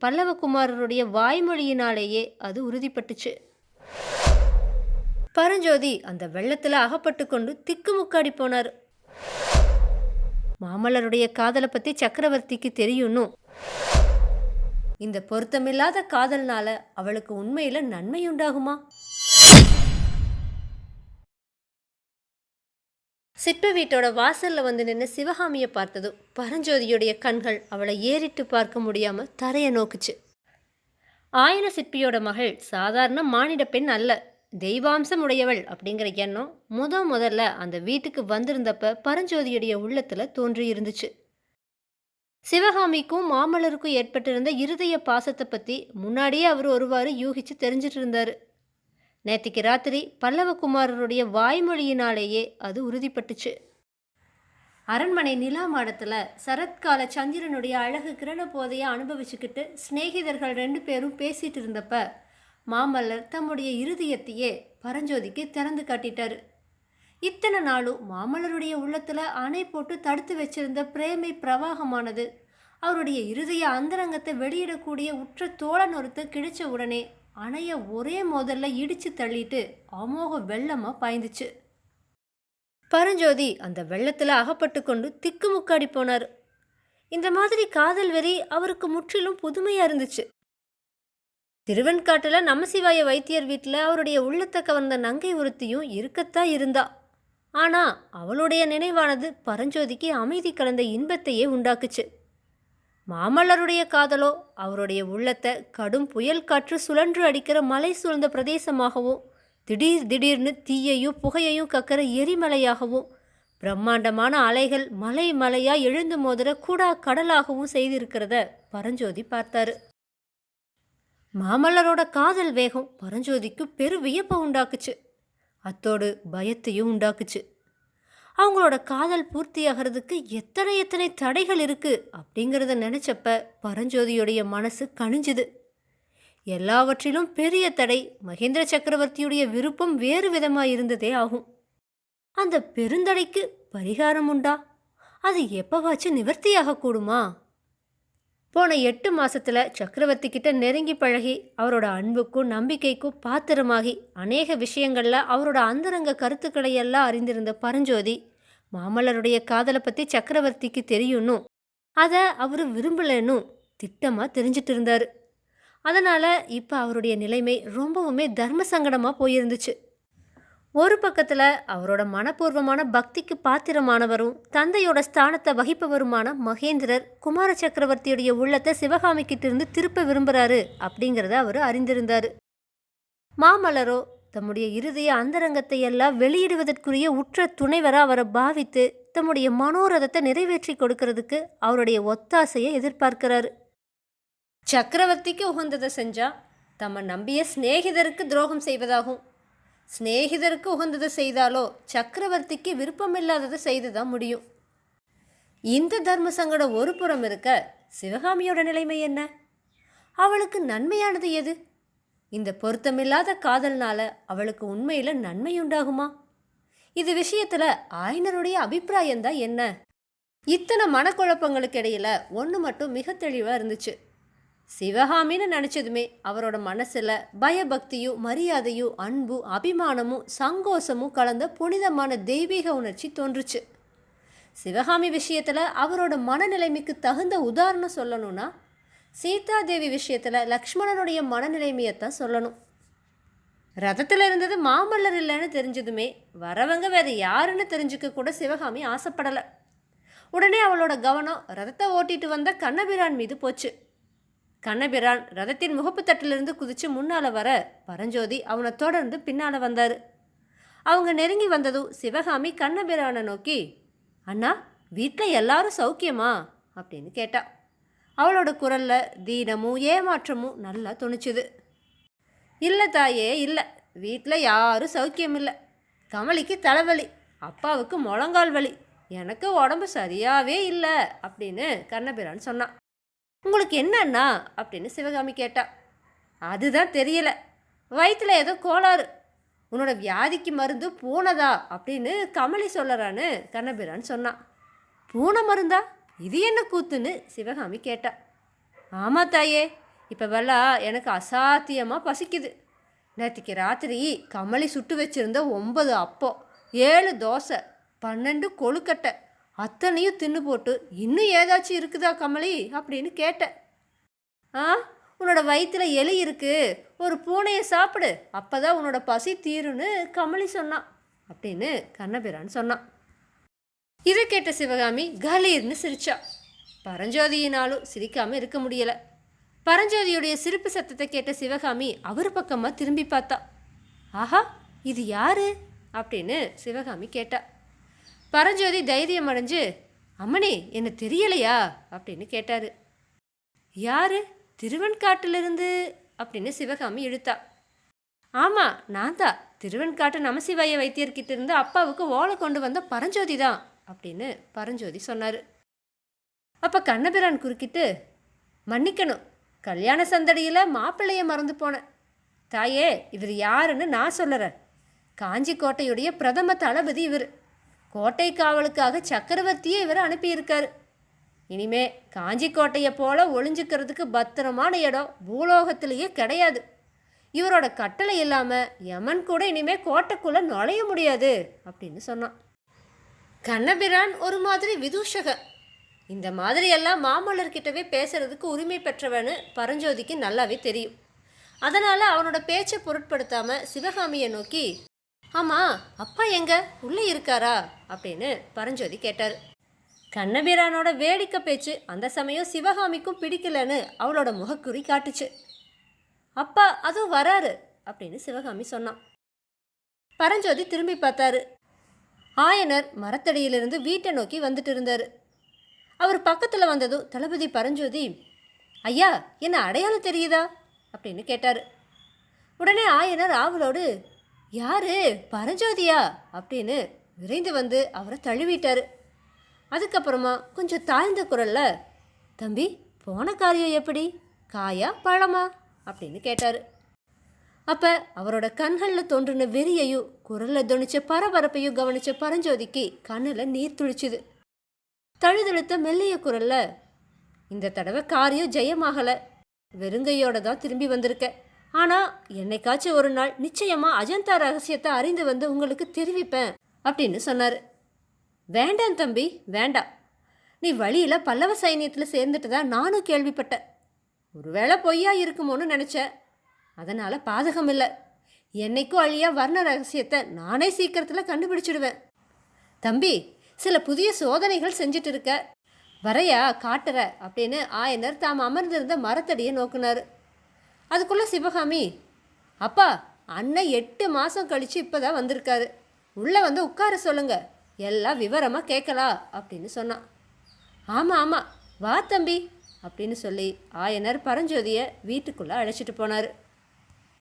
பல்லவகுமாரருடைய வாய்மொழியினாலேயே அது உறுதிப்பட்டுச்சு. பரஞ்சோதி அந்த வெள்ளத்தில் அகப்பட்டு கொண்டு திக்குமுக்காடி போனார். மாமல்லருடைய காதலை பற்றி சக்கரவர்த்திக்கு தெரியணும் இந்த பொருத்தமில்லாத காதல்னால அவளுக்கு உண்மையில் நன்மை உண்டாகுமா? சிற்ப வீட்டோட வாசல்ல வந்து நின்று சிவகாமியை பார்த்ததும் பரஞ்சோதியுடைய கண்கள் அவளை ஏறிட்டு பார்க்க முடியாம தரையை நோக்குச்சு. ஆயன சிற்பியோட மகள் சாதாரண மானிட பெண் அல்ல தெய்வாம்சம் உடையவள் அப்படிங்கிற எண்ணம் முத முதல்ல அந்த வீட்டுக்கு வந்திருந்தப்ப பரஞ்சோதியுடைய உள்ளத்துல தோன்றி இருந்துச்சு. சிவகாமிக்கும் மாமல்லருக்கும் ஏற்பட்டிருந்த இருதய பாசத்தை பற்றி முன்னாடியே அவர் ஒருவாறு யூகிச்சு தெரிஞ்சிட்டு இருந்தார். நேற்றுக்கு ராத்திரி பல்லவகுமாரருடைய வாய்மொழியினாலேயே அது உறுதிப்பட்டுச்சு. அரண்மனை நிலா மாடத்தில் சரத்கால சந்திரனுடைய அழகு கிரண போதையை அனுபவிச்சுக்கிட்டு சிநேகிதர்கள் ரெண்டு பேரும் பேசிட்டு இருந்தப்ப மாமல்லர் தம்முடைய இருதயத்தையே பரஞ்சோதிக்கு திறந்து காட்டிட்டாரு. இத்தனை நாளும் மாமல்லருடைய உள்ளத்தில் அணை போட்டு தடுத்து வச்சிருந்த பிரேமை பிரவாகமானது அவருடைய இருதய அந்தரங்கத்தை வெளியிடக்கூடிய உற்ற தோழன் ஒருத்த கிடைச்ச உடனே அணைய ஒரே மோதல்ல இடிச்சு தள்ளிட்டு அமோக வெள்ளமாக பாய்ந்துச்சு. பரஞ்சோதி அந்த வெள்ளத்தில் அகப்பட்டு கொண்டு திக்குமுக்காடி போனார். இந்த மாதிரி காதல் வெறி அவருக்கு முற்றிலும் புதுமையாக இருந்துச்சு. திருவெண்காட்டில் நமசிவாய வைத்தியர் வீட்டில் அவருடைய உள்ளத்தை கவர்ந்த நங்கை ஒருத்தியும் இருக்கத்தான் இருந்தா. ஆனால் அவளுடைய நினைவானது பரஞ்சோதிக்கு அமைதி கலந்த இன்பத்தையே உண்டாக்குச்சு. மாமல்லருடைய காதலோ அவருடைய உள்ளத்தை கடும் புயல் காற்று சுழன்று அடிக்கிற மலை சூழ்ந்த பிரதேசமாகவும் திடீர் திடீர்னு தீயையும் புகையையும் கக்கிற எரிமலையாகவும் பிரம்மாண்டமான அலைகள் மலை மலையாக எழுந்து மோதிர கூடா கடலாகவும் செய்திருக்கிறத பரஞ்சோதி பார்த்தாரு. மாமல்லரோட காதல் வேகம் பரஞ்சோதிக்கு பெரு வியப்பை உண்டாக்குச்சு. அத்தோடு பயத்தையும் உண்டாக்குச்சு. அவங்களோட காதல் பூர்த்தியாகிறதுக்கு எத்தனை எத்தனை தடைகள் இருக்குது அப்படிங்கிறத நினச்சப்ப பரஞ்சோதியுடைய மனசு கணிஞ்சுது எல்லாவற்றிலும் பெரிய தடை மகேந்திர சக்கரவர்த்தியுடைய விருப்பம் வேறு விதமாக இருந்ததே ஆகும். அந்த பெருந்தடைக்கு பரிகாரம் உண்டா? அது எப்பவாச்சும் நிவர்த்தியாக கூடுமா? போன எட்டு மாசத்துல சக்கரவர்த்தி கிட்ட நெருங்கி பழகி அவரோட அன்புக்கும் நம்பிக்கைக்கும் பாத்திரமாகி அநேக விஷயங்கள்ல அவரோட அந்தரங்க கருத்துக்களை எல்லாம் அறிந்திருந்த பரஞ்சோதி மாமல்லருடைய காதலை பத்தி சக்கரவர்த்திக்கு தெரியணும் அதை அவர் விரும்பலன்னும் திட்டமா தெரிஞ்சிட்டு இருந்தாரு. அதனால இப்ப அவருடைய நிலைமை ரொம்பவுமே தர்ம சங்கடமா போயிருந்துச்சு. ஒரு பக்கத்தில் அவரோட மனப்பூர்வமான பக்திக்கு பாத்திரமானவரும் தந்தையோட ஸ்தானத்தை வகிப்பவருமான மகேந்திரர் குமார சக்கரவர்த்தியுடைய உள்ளத்தை சிவகாமிக்கிட்ட இருந்து திருப்ப விரும்புகிறாரு அப்படிங்கிறத அவர் அறிந்திருந்தார். மாமலரோ தம்முடைய இருதய அந்தரங்கத்தை எல்லாம் வெளியிடுவதற்குரிய உற்ற துணைவராக அவரை பாவித்து தம்முடைய மனோரதத்தை நிறைவேற்றி கொடுக்கறதுக்கு அவருடைய ஒத்தாசையை எதிர்பார்க்கிறாரு. சக்கரவர்த்திக்கு உகந்ததை செஞ்சா தம்மை நம்பிய சிநேகிதருக்கு துரோகம் செய்வதாகும். சிநேகிதருக்கு உகந்ததை செய்தாலோ சக்கரவர்த்திக்கு விருப்பமில்லாததை செய்து தான் முடியும். இந்த தர்ம சங்கடம் ஒரு புறம் இருக்க சிவகாமியோட நிலைமை என்ன? அவளுக்கு நன்மையானது எது? இந்த பொருத்தமில்லாத காதல்னால அவளுக்கு உண்மையில் நன்மை உண்டாகுமா? இது விஷயத்தில் ஆயனருடைய அபிப்பிராயம்தான் என்ன? இத்தனை மனக்குழப்பங்களுக்கு இடையில் ஒன்று மட்டும் மிக தெளிவாக இருந்துச்சு. சிவகாமின்னு நினச்சதுமே அவரோட மனசில் பயபக்தியும் மரியாதையும் அன்பும் அபிமானமும் சங்கோஷமும் கலந்த புனிதமான தெய்வீக உணர்ச்சி தோன்றுச்சு. சிவகாமி விஷயத்தில் அவரோட மனநிலைமைக்கு தகுந்த உதாரணம் சொல்லணும்னா சீதாதேவி விஷயத்தில் லக்ஷ்மணனுடைய மனநிலைமையைத்தான் சொல்லணும். ரதத்தில் இருந்தது மாமல்லர் இல்லைன்னு தெரிஞ்சதுமே வரவங்க வேறு யாருன்னு தெரிஞ்சுக்க கூட சிவகாமி ஆசைப்படலை. உடனே அவளோட கவனம் ரதத்தை ஓட்டிட்டு வந்த கண்ணபிரான் மீது போச்சு. கண்ணபிரான் ரதத்தின் முகப்பு தட்டிலிருந்து குதிச்சு முன்னால் வர பரஞ்சோதி அவனை தொடர்ந்து பின்னால் வந்தார். அவங்க நெருங்கி வந்ததும் சிவகாமி கண்ணபிரானை நோக்கி அண்ணா வீட்டில் எல்லாரும் சௌக்கியமா? அப்படின்னு கேட்டா. அவளோட குரலில் தீனமும் ஏமாற்றமும் நல்லா துணிச்சுது. இல்லை தாயே இல்லை. வீட்டில் யாரும் சௌக்கியம் இல்லை. கமலிக்கு தலைவலி அப்பாவுக்கு முழங்கால் வலி. எனக்கு உடம்பு சரியாகவே இல்லை அப்படின்னு கண்ணபிரான் சொன்னான். உங்களுக்கு என்னண்ணா அப்படின்னு சிவகாமி கேட்டா. அதுதான் தெரியல. வயிற்றில் ஏதோ கோளாறு. உன்னோட வியாதிக்கு மருந்து பூனைதா? அப்படின்னு கமலி சொல்லறான்னு கண்ணபிரான் சொன்னான் பூனை மருந்தா? இது என்ன கூத்துன்னு சிவகாமி கேட்டா. ஆமா தாயே இப்போ வெள்ளா எனக்கு அசாத்தியமாக பசிக்குது. நேற்றுக்கு ராத்திரி கமலி சுட்டு வச்சிருந்த ஒன்பது அப்போ ஏழு தோசை பன்னெண்டு கொழுக்கட்டை அத்தனையும் தின்னு போட்டு இன்னும் ஏதாச்சும் இருக்குதா கமலி? அப்படின்னு கேட்டேன். ஆ உன்னோட வயிற்றுல எலி இருக்கு ஒரு பூனையை சாப்பிடு அப்போ தான் உன்னோட பசி தீருன்னு கமலி சொன்னான் அப்படின்னு கண்ணபிரான் சொன்னான். இதை கேட்ட சிவகாமி கலீர்னு சிரிச்சா. பரஞ்சோதியினாலும் சிரிக்காமல் இருக்க முடியலை. பரஞ்சோதியுடைய சிரிப்பு சத்தத்தை கேட்ட சிவகாமி அவர் பக்கமாக திரும்பி பார்த்தா. ஆஹா இது யாரு? அப்படின்னு சிவகாமி கேட்டா. பரஞ்சோதி தைரியம் அடைஞ்சு அம்மனே என்ன தெரியலையா? அப்படின்னு கேட்டாரு. யாரு? திருவன்காட்டிலிருந்து அப்படின்னு சிவகாமி இழுத்தா. ஆமாம் நான் தான். திருவன்காட்டு நமசிவாய வைத்தியர்கிட்ட இருந்து அப்பாவுக்கு ஓலை கொண்டு வந்த பரஞ்சோதி தான் அப்படின்னு பரஞ்சோதி சொன்னார். அப்போ கண்ணபிரான் குறுக்கிட்டு மன்னிக்கணும். கல்யாண சந்தடியில் மாப்பிள்ளைய மறந்து போனேன். தாயே இவர் யாருன்னு நான் சொல்லுறேன். காஞ்சி கோட்டையுடைய பிரதம தளபதி இவர். கோட்டை காவலுக்காக சக்கரவர்த்தியே இவர் அனுப்பியிருக்கார். இனிமே காஞ்சி கோட்டையை போல ஒளிஞ்சுக்கிறதுக்கு பத்திரமான இடம் பூலோகத்திலேயே கிடையாது. இவரோட கட்டளை இல்லாமல் யமன் கூட இனிமே கோட்டைக்குள்ளே நுழைய முடியாது அப்படின்னு சொன்னான். கண்ணபிரான் ஒரு மாதிரி விதூஷகன் இந்த மாதிரி எல்லாம் மாமல்லர்கிட்டவே பேசுறதுக்கு உரிமை பெற்றவனு பரஞ்சோதிக்கு நல்லாவே தெரியும். அதனால் அவனோட பேச்சை பொருட்படுத்தாமல் சிவகாமியை நோக்கி ஆமாம் அப்பா எங்க? உள்ளே இருக்காரா? அப்படின்னு பரஞ்சோதி கேட்டார். கண்ணபிரானோட வேடிக்கை பேச்சு அந்த சமயம் சிவகாமிக்கும் பிடிக்கலன்னு அவளோட முகக்குறி காட்டுச்சு. அப்பா அதுவும் வராரு அப்படின்னு சிவகாமி சொன்னான். பரஞ்சோதி திரும்பி பார்த்தாரு. ஆயனர் மரத்தடியிலிருந்து வீட்டை நோக்கி வந்துட்டு இருந்தார். அவர் பக்கத்தில் வந்ததும் தளபதி பரஞ்சோதி ஐயா என்ன அடையாளம் தெரியுதா? அப்படின்னு கேட்டார். உடனே ஆயனர் ஆவலோடு யாரு? பரஞ்சோதியா? அப்படின்னு விரைந்து வந்து அவரை தழுவிட்டார். அதுக்கப்புறமா கொஞ்சம் தாழ்ந்த குரல்ல தம்பி போன காரியம் எப்படி? காயா பழமா? அப்படின்னு கேட்டார். அப்போ அவரோட கண்களில் தோன்றின வெறியையும் குரலில் துணிச்ச பரபரப்பையும் கவனிச்ச பரஞ்சோதிக்கு கண்ணில் நீர் துளிச்சுது. தழுதழுத்த மெல்லிய குரலில் இந்த தடவை காரியம் ஜெயமாகலை. வெறுங்கையோட தான் திரும்பி வந்திருக்கேன் ஆனால் என்னைக்காச்சும் ஒரு நாள் நிச்சயமாக அஜந்தா ரகசியத்தை அறிந்து வந்து உங்களுக்கு தெரிவிப்பேன் அப்படின்னு சொன்னார். வேண்டாம் தம்பி வேண்டாம். நீ வழியில் பல்லவ சைனியத்தில் சேர்ந்துட்டு தான் நானும் கேள்விப்பட்டேன். ஒருவேளை பொய்யா இருக்குமோன்னு நினச்சேன். அதனால் பாதகம் இல்லை. என்னைக்கும் அழியா வர்ண ரகசியத்தை நானே சீக்கிரத்தில் கண்டுபிடிச்சிடுவேன். தம்பி சில புதிய சோதனைகள் செஞ்சுட்டு இருக்க. வரையா காட்டுற அப்படின்னு ஆயனர் தாம் அமர்ந்திருந்த மரத்தடியை நோக்குனார். அதுக்குள்ளே சிவகாமி அப்பா அண்ணன் எட்டு மாதம் கழித்து இப்போ தான் வந்திருக்காரு. உள்ளே வந்து உட்கார சொல்லுங்க. எல்லாம் விவரமாக கேட்கலாம் அப்படின்னு சொன்னான். ஆமாம் ஆமாம் வா தம்பி அப்படின்னு சொல்லி ஆயனர் பரஞ்சோதியை வீட்டுக்குள்ளே அழைச்சிட்டு போனார்.